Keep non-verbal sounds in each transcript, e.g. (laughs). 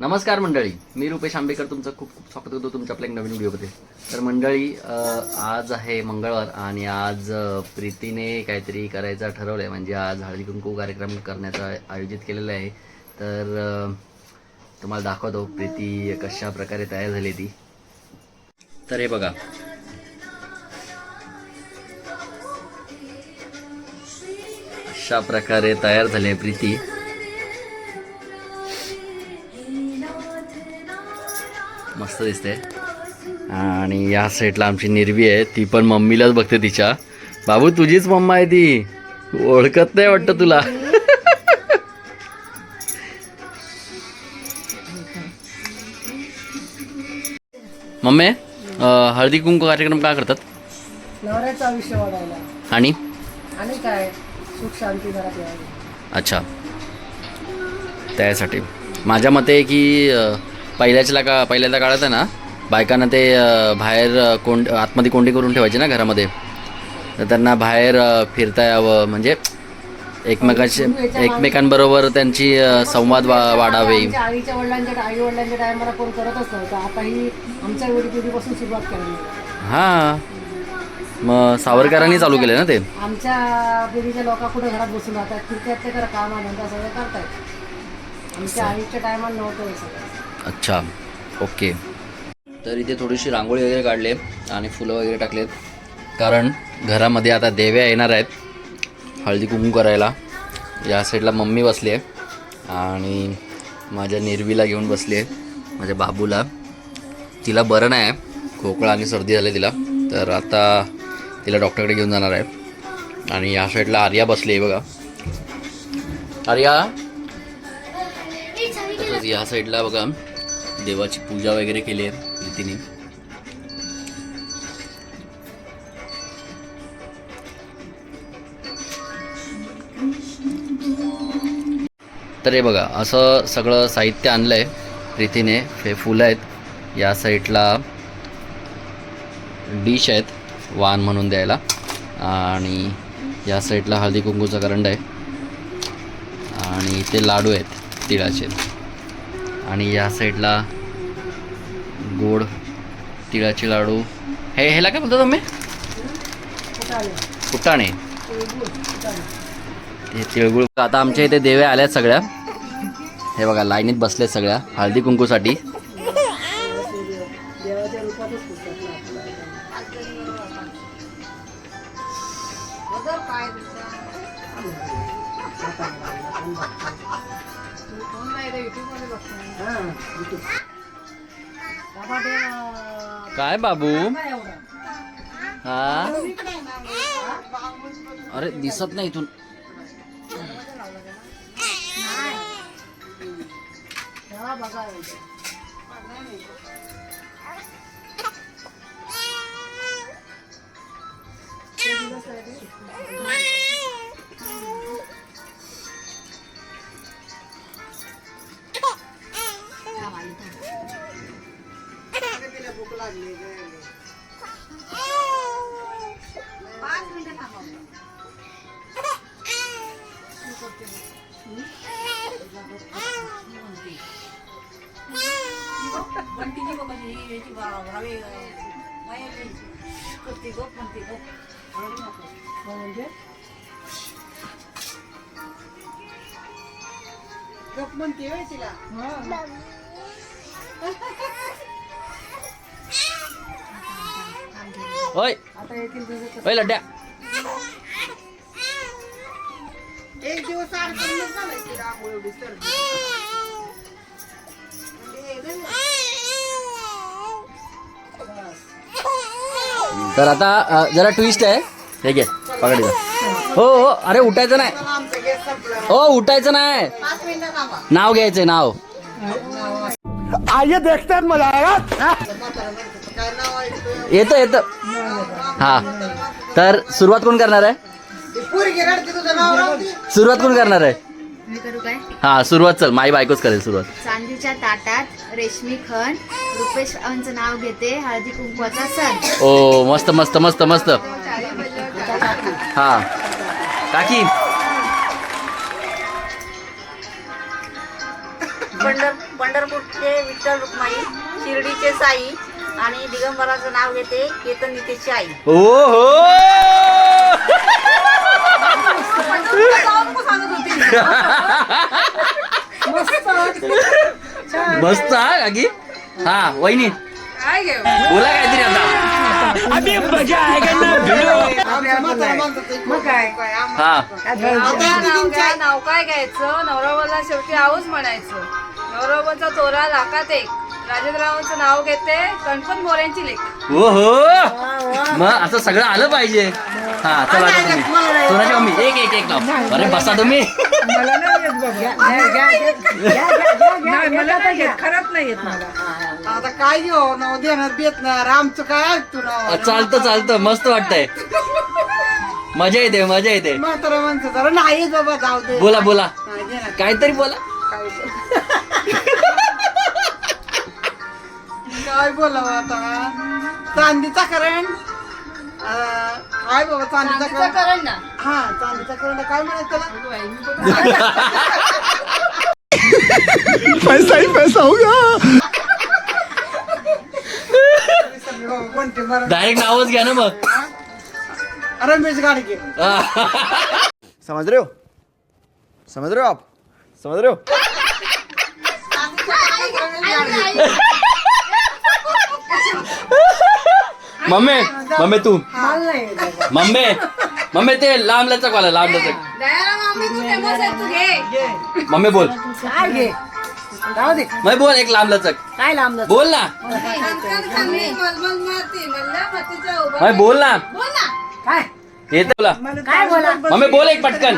नमस्कार मंडळी. मी रुपेश आंबेकर तुमचं खूप खूप स्वागत करतो तुमच्या आपल्या एक नवीन व्हिडिओमध्ये. तर मंडळी आज आहे मंगळवार आणि आज प्रीतीने काहीतरी करायचं ठरवलं आहे म्हणजे आज हळदी कुंकू कार्यक्रम करण्याचा आयोजित केलेला आहे. तर तुम्हाला दाखवतो प्रीती कशा प्रकारे तयार झाली ती. तर हे बघा. अशा प्रकारे तयार झाली आहे प्रीती. मस्त दिसते. आणि या साईडला आमची निर्वी आहे. ती पण मम्मीलाच बघते तिच्या. बाबू तुझीच मम्मा आहे ती. ओळखत नाही वाटतं तुला. मम्मी हळदी कुंकू कार्यक्रम का करतात? नवऱ्याचं आयुष्य वाढायला. आणि? आणि काय? सुख शांती घरात अच्छा. त्यासाठी. माझ्या मते की पहिल्याच्या का पहिल्याच्या काळात आहे ना बायकांना ते बाहेर कोंड आतमध्ये कोंडी करून ठेवायची ना घरामध्ये. तर त्यांना बाहेर फिरता यावं. म्हणजे एकमेकांशी एकमेकांबरोबर त्यांची संवाद वा वाढावे. आईच्या वडिलांच्या आई वडिलांच्या टायमाला कोण करतच नव्हतं आता ही आमच्या पिढीपासून सुरुवात हां. मग सावरकरांनी चालू केलं ना ते? आमच्या पिढीच्या लोक कुठे घरात बसून राहतात ते करा काम सगळं करतायत. आमच्या आईच्या टायमाला नव्हतं सगळं. अच्छा ओके. तर इथे थोडीशी रांगोळी वगैरे काढले आणि फुलं वगैरे टाकलेत. कारण घरामध्ये आता देव्या येणार आहेत हळदी कुंकू करायला. या साईडला मम्मी बसली आहे आणि माझ्या निर्वीला घेऊन बसली आहे माझ्या बाबूला. तिला बरं नाही आहे खोकळा आणि सर्दी झाली तिला. तर आता तिला डॉक्टरकडे घेऊन जाणार आहे. आणि या साईडला आर्या बसली आहे बघा. आर्या? तसंच या साईडला बघा. देवाची पूजा वगैरे केली आहे रीतीने. तर हे बघा असं सगळं साहित्य आणलं आहे प्रीतीने हे फुलं आहेत. या साईडला डिश आहेत वाण म्हणून द्यायला. आणि या साईडला हळदी कुंकूचा करंड आहे. आणि इथे लाडू आहेत तिळाचे. आणि या साईडला गोड तिळाचे लाडू. हे ह्याला काय बोलता तुम्ही? फुटाणे. हे तिळगुळ. आता आमच्या इथे देव्या आल्यात सगळ्या. हे बघा लाईनीत बसलेत सगळ्या हळदी कुंकूसाठी. काय बाबू? हा? अरे दिसत नाही इथून. बघा हा, YouTube. बाबा ते, अं, काय बाबू काय एवढं? हा अरे दिसत नाही इथून तेव्हा बघा एवढं. हो म्हणजे गप म्हणते होय तिला हा. होय. होय एक दिवस. बस. तर आता जरा ट्विस्ट आहे हे घे पकड. हो हो अरे उठायचं नाही आमचं गॅस संपला. हो उठायचं नाही पाच मिनिटं थांबा. नाव घ्यायचंय नाव आइए देखते हैं मजा आएगा काय नाव आहे तुझं? येतं येतं हा. तर सुरुवात कोण करणार आहे? ती पोरगी रडते तुझं नाव राहते सुरुवात कोण करणार आहे? मी करू काय? हा सुरुवात चल. माई बायकोच करेल सुरुवात. चांदीच्या ताटात रेशमी खण रुपेश अंचं नाव घेते हळदी कुंकवाचा सण. ओ मस्त मस्त मस्त मस्त. हा. काकी. पंढर पंढरपूरचे विठ्ठल रुक्माई शिर्डीचे साई आणि दिगंबराचं नाव घेते केतन नितेशची आई. ओ हो. मस्त हा काकी हा वहिनी. बोला काहीतरी आता. मग काय हा. नाव घ्या नाव काय घ्यायचं? नवराबाला शेवटी आऊच म्हणायचं. नवराबाचा तोरा लाखात एक. राजेंद्ररावांचं नाव घेते गणपत मोऱ्यांची लेख. ओ हो. मग असं सगळं आलं पाहिजे. हा चला आता तुम्ही. सोनाची मम्मी एक एक एक अरे बसा तुम्ही. मला नाही येत बाबा घ्या, घ्या, घ्या, घ्या, घ्या, घ्या, घ्या, मला नाही येत खरंच नाही येत मला. आता काय घेऊ नाव देणार देत नाही. आमचं काय ऐकतो चालतं चालतं. मस्त वाटतंय. मजा येते मजा येते. म्हातारा माणसं जरा नाही बाबा जाऊ दे. बोला बोला. नाही देणार. काहीतरी बोला. काय (laughs) बोलावं आता? चांदीचा करंट काय बाबा चांदीचा करंट करण? ना. हा चांदीचा करंट काय म्हणत त्याला? पैसा ही पैसा होगा कोणते बरं डायरेक्ट नावच घ्या ना मग. रमेश गाडगे. समझ रहे हो? समझ रहे हो आप? समझ रहे हो? मम्मी मम्मी तू. मम्मी मम्मी ते लांब लचक वाला लांब लचक. मम्मी बोल. काय घे? राहू दे. मम्मी बोल एक लांब लचक. काय लांब बोल ना. मम्मी ना. बोल ना. काय? येत बोला। काय बोला? मम्मी बोल एक पटकन.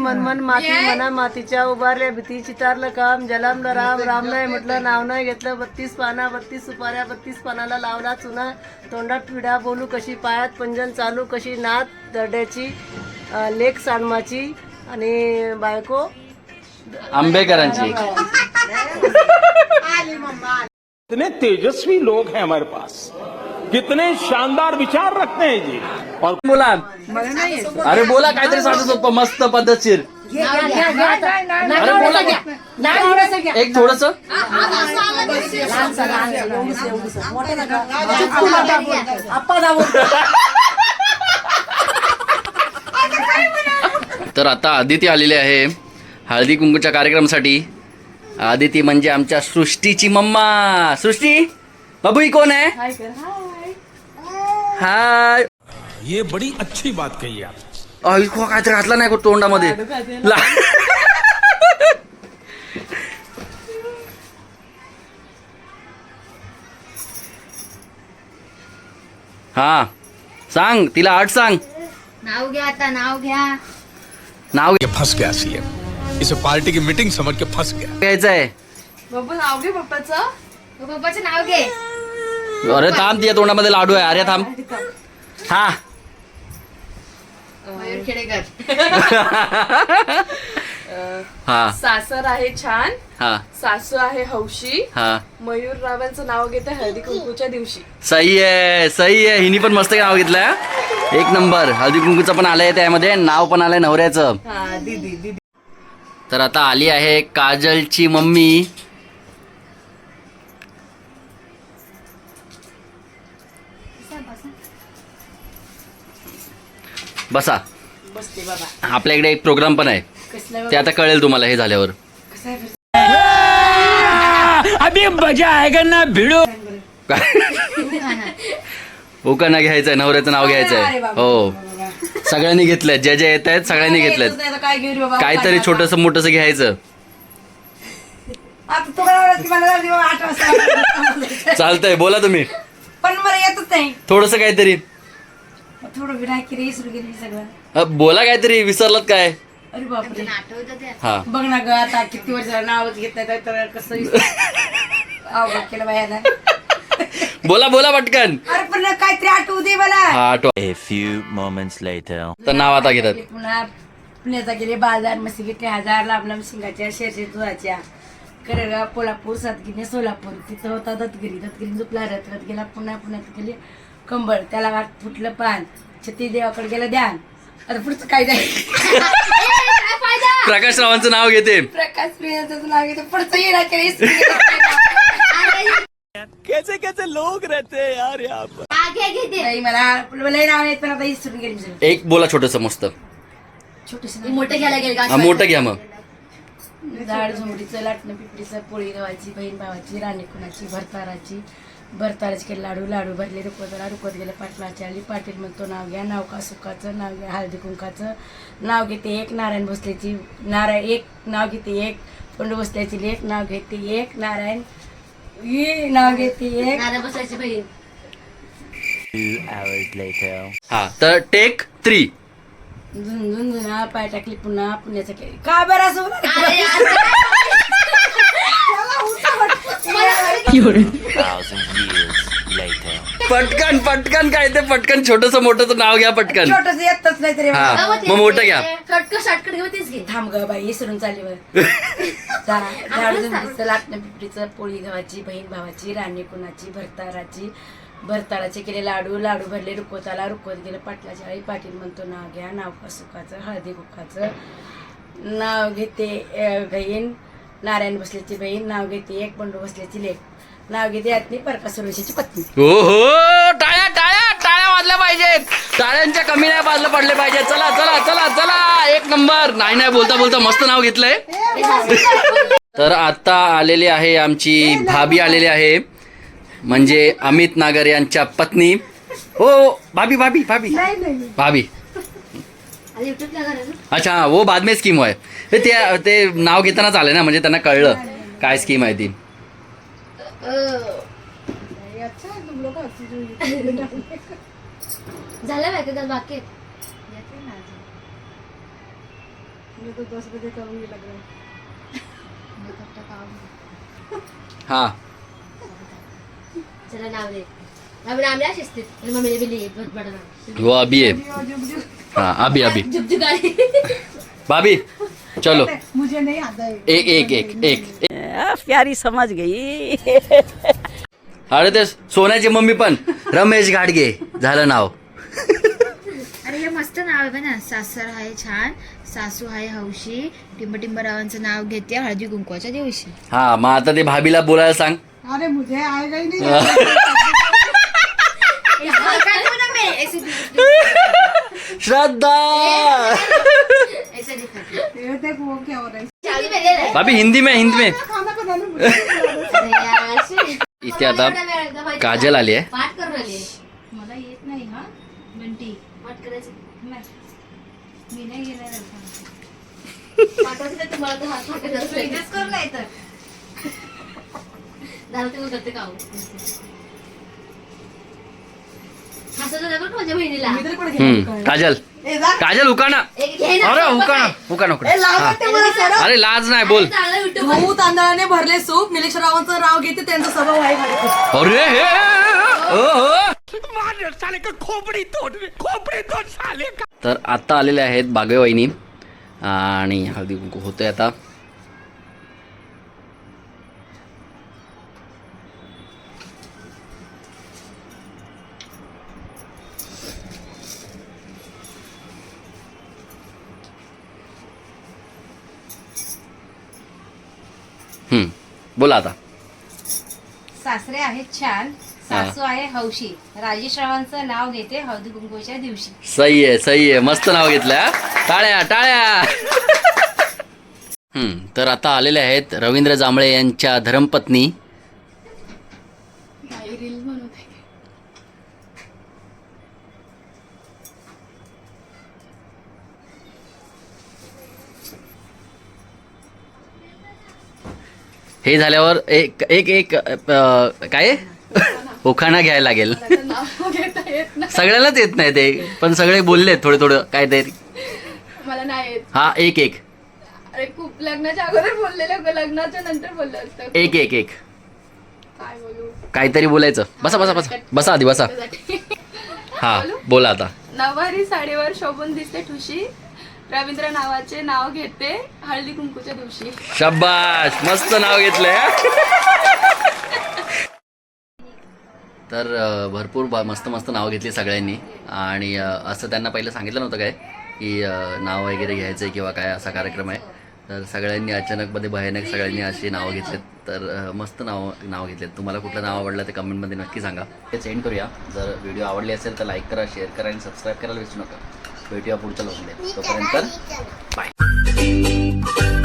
मनमन माती मना मातीच्या उभारल्या भीती चितारलं काम जलामलं राम राम नाही म्हटलं नाव नाही घेतलं बत्तीस पाना बत्तीस सुपाऱ्या बत्तीस पानाला लावला चुना तोंडात पिढा बोलू कशी पायात पंजन चालू कशी नात दर्ड्याची लेक सानमाची आणि बायको. आंबेकरांची. कितने तेजस्वी लोग हैं हमारे पास। कितने शानदार विचार रखते हैं जी। और बोला अरे बोला काहीतरी सांगतो सोपं मस्त पद्धतशीर। अरे बोला. एक थोडस. तर आता आदिती आलेली आहे हळदी कुंकूच्या कार्यक्रमासाठी. आदिती म्हणजे आमच्या सृष्टीची मम्मा. सृष्टी बाबू ही कोण आहे? हाय. ये बड़ी अच्छी बात कही आप। ऐकू काहीतरी घातला नाही का तोंडामध्ये ला- हा सांग तिला आठ सांग. नाव घ्या आता नाव घ्या. नाव ये फंस गया सीएम. इसे पार्टी की मीटिंग समझ के फंस गया। घ्यायचं आहे बाबू नाव घे पप्पाचं. तू पप्पाचं नाव घे. अरे थांब तिच्या तोंडामध्ये लाडू आहे. अरे थांब. हा. (laughs) हा. सासर आहे छान. हा. सासू आहे हौशी. हा. मयूर रावांचं नाव घेते हळदी कुंकूच्या दिवशी. सही आहे सही आहे. हिनी पण मस्त नाव घेतलंय एक नंबर. हळदी कुंकूचं पण आलंय त्यामध्ये नाव पण आलंय नवऱ्याचं. हा दीदी दीदी. तर आता आली आहे काजलची मम्मी. बसा. बसते बाबा. आपल्या इकडे एक प्रोग्राम पण आहे. ते आता कळेल तुम्हाला हे झाल्यावर. अभी मजा आएगा ना भिड़ो. उकाना (laughs) घ्यायचंय नवऱ्याचं नाव घ्यायचंय. हो. सगळ्यांनी घेतलंय ज्या ज्या येत आहेत सगळ्यांनी घेतलंय. काहीतरी छोटस मोठस घ्यायचं. की (laughs) चालतंय बोला तुम्ही. पण मला येतच नाही. थोडस काहीतरी. थोडं विनायक रे सुरू केली सगळं. अ, बोला काहीतरी विसरलात काय? अरे बापरे. हा. बघ ना ग आता किती वर्ष झालं नावच घेत नाही तर कसं (laughs) विसर- अवघड केलं बायाला बोला बोला पटकन. अरे पण काहीतरी आठवू दे मला. हा आठवा. A few moments later. तर नाव आता घेतात. पुन्हा पुण्याचा गेले बाजार मस्त घेतले हजार लांब लांब शिंगाच्या शेरशे दुधाच्या. करगाव कोल्हापूर सातगिरी सोलापूर. तिथं होता दत्तगिरी. दत्तगिरी झोपला रथ रथ गेला पुन्हा पुण्यात गेले. कंबळ त्याला वाट फुटलं पान छत्री देवाकडे गेलं ध्यान. आता पुढचं काय जाईल? काय फायदा प्रकाश रावांचं नाव घेते. प्रकाश प्रियांचं नाव घेते. पुढचं येणार आगे घेते. मला मला नाव येत पण आता विसरून गेली मी. एक बोला छोटस मस्त. मोठे घ्यायला गेले हा मोठं घ्या मग. झाड झुमडीचं लाटणं पिपडीचं पोळी गव्हाची बहीण भावाची राणी कुणाची भरताराची भरताराची केले लाडू लाडू भरले रुकवताला रुकवत गेले पाटलाची आली पाटील म्हणतो नाव घ्या नाव का सुखाचं नाव घ्या हळदी कुंकाचं नाव घेते एक नारायण भोसलेची नारायण एक नाव घेते एक पंडू भोसल्याची लेख नाव घेते एक नारायण ई नाव घेते एक. बहीण. Hours later. हा तर टेक थ्री झुंझुन जुना पाय टाकली पुन्हा पुण्याचं केली का बरं असं पटकन पटकन काय ते? पटकन छोटस मोठं नाव घ्या पटकन. छोटंसं येतच नाही तरी हा मग मोठं घ्या. घेऊ तीच घे. थांब ग बाई इसरून चालली वर झाड झुंबडीचं लाटणं पिपडीचं पोळी गव्हाची बहीण भावाची राणी कुणाची भरताराची भरताराचे केले लाडू लाडू भरले रुकवताला रुकवत गेलं पाटलाच्या आई पाटील म्हणतो नाव घ्या नाव का सुखाचं हळदी कुखाचं नाव घेते बहीण. नारायण बसल्याची बहीण नाव घेते एक बंडू बसल्याची लेख नाव घेते यातनी परका सुरेशाची पत्नी. हो हो टाळ्या टाळ्या टाळ्या वाजल्या पाहिजेत. टाळ्यांच्या कमी नाही वाजलं पडले पाहिजे चला चला चला चला. एक नंबर. नाही नाही बोलता बोलता मस्त नाव घेतलंय. तर आता आलेली आहे आमची भाभी आलेली आहे. म्हणजे अमित नागर यांच्या पत्नी. हो भाभी भाभी भाभी. भाभी. अच्छा हाँ, वो बाद में स्कीम हुआ है ते ते- नाव घेतानाच आले ना म्हणजे त्यांना कळलं काय स्कीम आहे ती. झालं माहिती बाकी आहे? हा. चला नाव दे. नाव नाम नाही शिस्तीत मम्मीने बी लिहि बहुत बडा नाव वो अभी है। हाँ अभी (laughs) अभी। भाभी चलो। मुझे नहीं आता है। एक एक एक। एक प्यारी समझ गई। अरे ते सोन्याची मम्मी पण रमेश घाटगे झालं नाव. अरे हे मस्त नाव आहे ना. सासर आहे छान सासू आहे हौशी टिंबटिंबरावांचं नाव घेते हळदी कुंकवाच्या दिवशी. हा मग आता ते भाभीला बोलायला सांग. अरे मुझे आएगा ही नहीं। (laughs) श्रद्धा! ये देख वो क्या रहा भाभी हिंदी में हिंदी में। खाना बनाने मुझे इथे आता काजल आली आहे. मला येत नाही हा. बंटी पाठ करायचं. मी नाही घेणार तुम्हाला तर हात पाठ कर नाही तर झालं ते करते का हसत होता बरं का माझ्या बहिणीला. हम्म, काजल. काजल उकाना अरे उकाना. उकाना उकाना. अरे लाज नाही बोल. गहू तांदळाने भरले सूप. निलेशरावांचं नाव घेते त्यांचा स्वभाव आहे. अरे हे ओ, हो. तर आता आलेले आहेत बागवे वहिनी आणि हळदी कुंकू होतंय आता. बोला आता. सासरे आहेत छान सासू आहे हौशी. राजेश रावांचं नाव घेते हळदी कुंकूच्या दिवशी. सही आहे सही आहे. मस्त नाव घेतलं हा. टाळ्या टाळ्या! हम्म, तर आता आलेले आहेत रवींद्र जांभळे यांच्या धर्मपत्नी. हे झाल्यावर एक एक एक काय? उखाणा घ्यायला लागेल. सगळ्यालाच येत नाही ते पण सगळे बोलले थोडे थोडं काय तरी मला नाही येत. हा एक एक. अरे खूप लग्नाच्या अगोदर बोललेलं लग्नाच्या नंतर बोललं असतं. एक एक एक. काय बोलू? काहीतरी बोलायचं. बसा बसा बसा. बसा आधी बसा. हा बोला आता. नववारी साडीवर शोभून दिसते ठुशी. रवींद्र नावाचे नाव घेते हळदी कुंकूच्या दिवशी. शब्बाश मस्त नाव घेतलंय हा. तर अ, भरपूर ब- मस्त मस्त नाव घेतली सगळ्यांनी. आणि अ, असं त्यांना पहिलं सांगितलं नव्हतं काय की अं, नाव वगैरे घ्यायचं आहे किंवा काय असा कार्यक्रम आहे. तर सगळ्यांनी अचानकमध्ये भयानक सगळ्यांनी अशी नावं घेतलेत. तर अं, मस्त नाव नाव घेतलेत. तुम्हाला कुठलं नाव आवडलं ते कमेंटमध्ये नक्की सांगा. ते सेंड करूया. जर व्हिडिओ आवडली असेल तर लाईक करा शेअर करा आणि सबस्क्राईब करायला विसरू नका. भेटूया पुढच्या लोकमध्ये तोपर्यंत बाय.